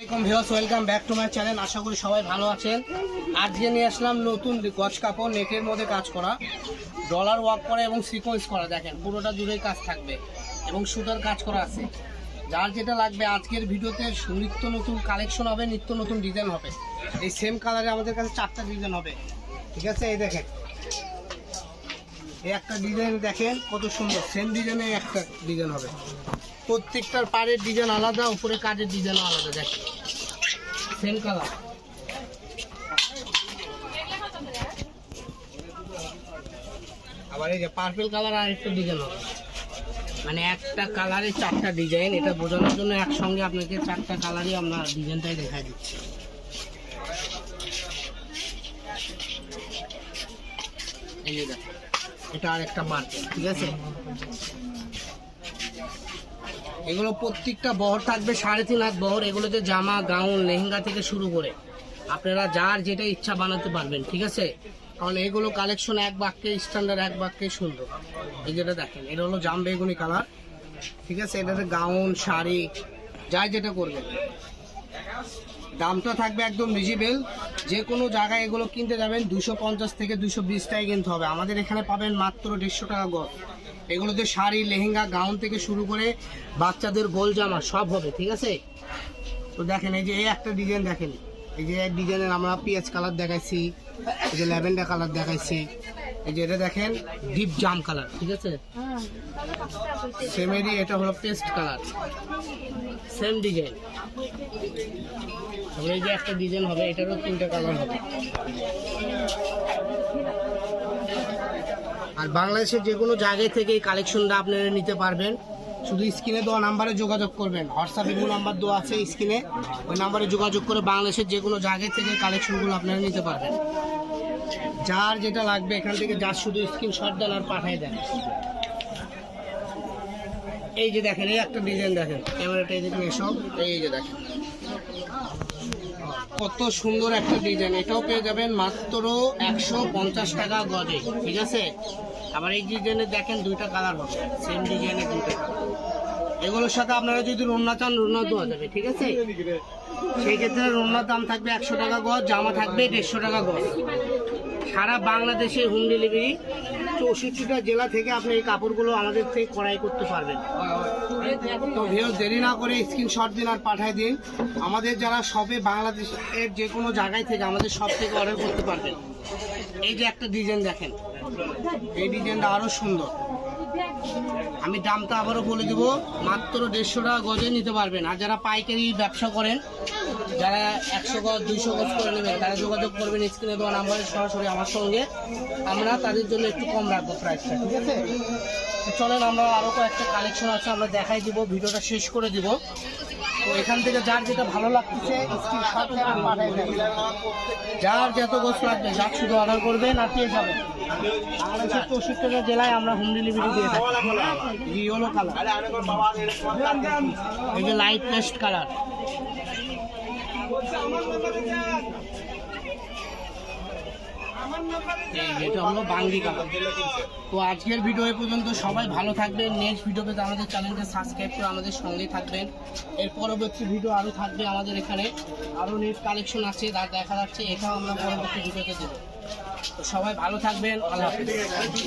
Welcome viewers, welcome back to my channel. আশা করি সবাই ভালো আছেন। আজকে নিয়ে আসলাম নতুন গজ কাপড়, নেটের মধ্যে কাজ করা। ডলার ওয়ার্ক করা এবং সিকোয়েন্স করা, দেখেন, পুরোটা জুড়েই কাজ থাকবে এবং সুতার কাজ করা আছে। যার যেটা লাগবে, আজকের ভিডিওতে নিত্য নতুন কালেকশন হবে, নিত্য নতুন ডিজাইন হবে। এই সেম কালারে আমাদের কাছে চারটা ডিজাইন হবে। ঠিক আছে, এই দেখেন। এই একটা ডিজাইন দেখেন, কত সুন্দর। সেম ডিজাইনে একটা ডিজাইন হবে। প্রত্যেকটার পাড়ের ডিজাইন আলাদা, উপরে কাজের ডিজাইন আলাদা দেখেন সেম কালার আবার এই যে পার্পল কালার আর একটা ডিজাইন হবে। মানে একটা কালারে চারটা ডিজাইন এটা বোঝানোর জন্য একসঙ্গে আপনাকে চারটা কালারই আমরা ডিজাইনটাই দেখাই দিচ্ছি। এই যে এটা আর একটা মার্কেট ঠিক আছে? এগুলো প্রত্যেকটা বহর থাকবে সাড়ে তিন হাত বহর, এগুলোতে জামা, গাউন, লেহেঙ্গা থেকে শুরু করে। আপনারা যার যেটা ইচ্ছা বানাতে পারবেন, ঠিক আছে? কারণ এগুলো কালেকশন এক বাক্যে স্ট্যান্ডার্ড এক বাক্যে সুন্দর। এই যেটা দেখেন, এটা হলো জাম বেগুনি কালার ঠিক আছে? এটাতে গাউন, শাড়ি, যাই যেটা করবেন। দামটা থাকবে একদম রিজনেবল যে কোনো জায়গায় এগুলো কিনতে যাবেন, দুশো পঞ্চাশ থেকে দুশো বিশ টাকায় কিনতে হবে। আমাদের এখানে পাবেন মাত্র দেড়শো টাকা গজ। এগুলোতে শাড়ি, লেহেঙ্গা, গাউন থেকে শুরু করে বাচ্চাদের গোল জামা সব হবে, ঠিক আছে? তো দেখেন, এই যে এই একটা ডিজাইন দেখেন। এই যে ডিজাইনের আমরা পিঁয়াজ কালার দেখাইছি, এই যে ল্যাভেন্ডার কালার দেখাইছি। এই যে এটা দেখেন ডিপ জাম কালার ঠিক আছে? সেমেরই এটা হলো পেস্ট কালার সেম ডিজাইন এই যে একটা ডিজাইন হবে, এটারও তিনটা কালার হবে। আর বাংলাদেশের যে কোনো জায়গায় থেকে এই কালেকশনটা আপনারা নিতে পারবেন। শুধু স্ক্রিনে দেওয়া নাম্বারে যোগাযোগ করবেন। হোয়াটসঅ্যাপে কোনো নাম্বার দেওয়া আছে স্ক্রিনে। ওই নাম্বারে যোগাযোগ করে বাংলাদেশের যে কোনো জায়গায় থেকে কালেকশনগুলো আপনারা নিতে পারবেন। যার যেটা লাগবে এখান থেকে যার শুধু স্ক্রিনশট দেন আর পাঠিয়ে দেন। এই যে দেখেন, এই একটা ডিজাইন দেখেন। ক্যামেরাটা এদিকে এসব এই যে দেখেন। কত সুন্দর একটা ডিজাইন এটাও পেয়ে যাবেন মাত্র একশো পঞ্চাশ টাকা গজে। ঠিক আছে? আবার এই ডিজাইনে দেখেন দুইটা কালার হবে। সেম ডিজাইনে দুইটা কালার। এগুলোর সাথে আপনারা যদি রোনা চান রোনা দেওয়া যাবে, ঠিক আছে? সেই ক্ষেত্রে রোনার দাম থাকবে একশো টাকা গজ, জামা থাকবে দেড়শো টাকা গজ। সারা বাংলাদেশে হোম ডেলিভারি চৌষট্টিটা জেলা থেকে আপনি এই কাপড়গুলো আমাদের থেকে ক্রয় করতে পারবেন। তো ভিউ দেরি না করে স্ক্রিনশট দিন আর পাঠিয়ে দিন। আমাদের যারা সবে বাংলাদেশের যে কোনো জায়গায় থেকে আমাদের সব থেকে অর্ডার করতে পারবেন। এই যে একটা ডিজাইন দেখেন। এই ডিজাইনটা আরও সুন্দর। আমি দামটা আবারও বলে দেব, মাত্র দেড়শো টাকা গজে নিতে পারবেন। আর যারা পাইকারি ব্যবসা করেন, যারা একশো গজ, দুইশো গজ করে নেবেন, তারা যোগাযোগ করবেন স্ক্রিনে দেওয়া নাম্বারে সরাসরি আমার সঙ্গে। আমরা তাদের জন্য একটু কম রাখব প্রাইসটা ঠিক আছে? চলেন, আমরা আরও কয়েকটা কালেকশন আছে, আমরা দেখাই দিব, ভিডিওটা শেষ করে দিব। এখান থেকে যার যেটা ভালো লাগতেছে যার যত গোছ লাগবে, যার শুধু অর্ডার করবে না, পেয়ে যাবেন বাংলাদেশের চৌষট্টিটা জেলায় আমরা হোম ডেলিভারি দিয়ে থাকি। ইয়েলো কালার এই যে লাইট পেস্ট কালার এটা হলো বাঙ্গি তো আজকের ভিডিও এ পর্যন্ত সবাই ভালো থাকবেন। নেক্সট ভিডিওতে আমাদের চ্যানেলকে সাবস্ক্রাইব করে আমাদের সঙ্গেই থাকবেন। এর পরবর্তী ভিডিও আরও থাকবে আমাদের এখানে। আরও নেক্সট কালেকশন আছে দেখা যাচ্ছে, এটাও আমরা পরবর্তী ভিডিওতে দেবো। তো সবাই ভালো থাকবেন। আল্লাহ হাফিজ।